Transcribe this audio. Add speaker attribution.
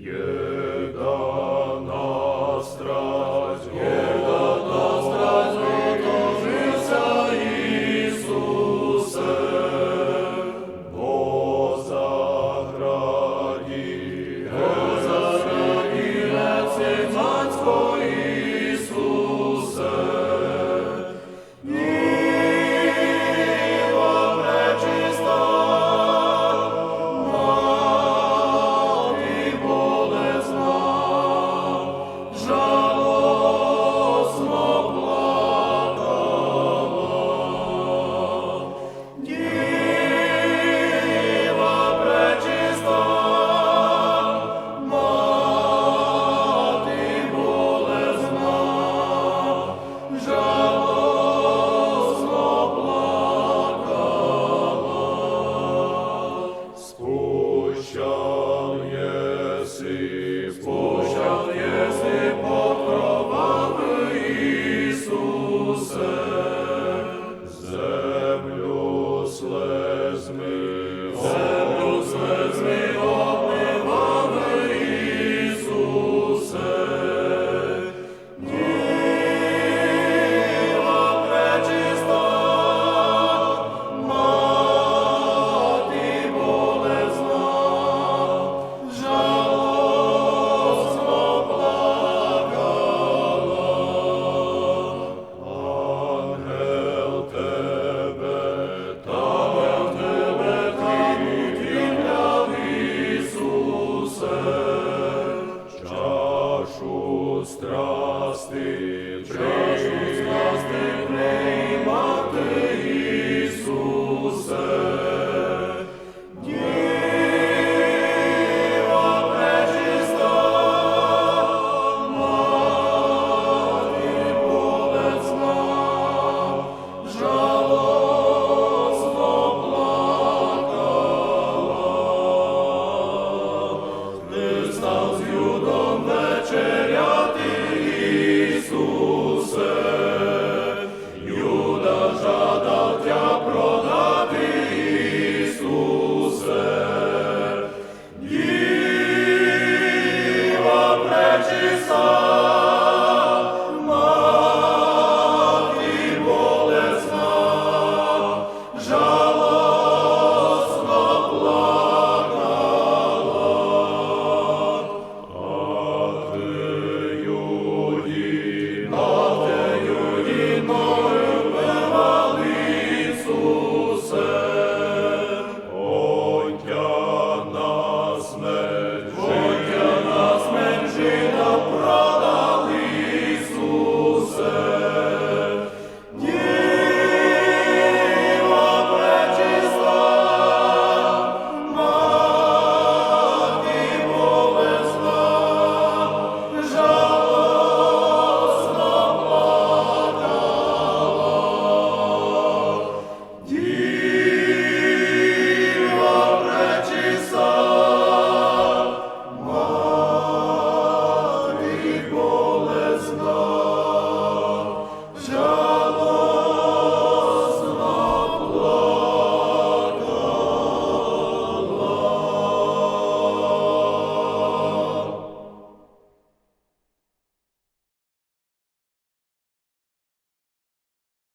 Speaker 1: Jeda nostra Части, части приймати Ісусе. Жало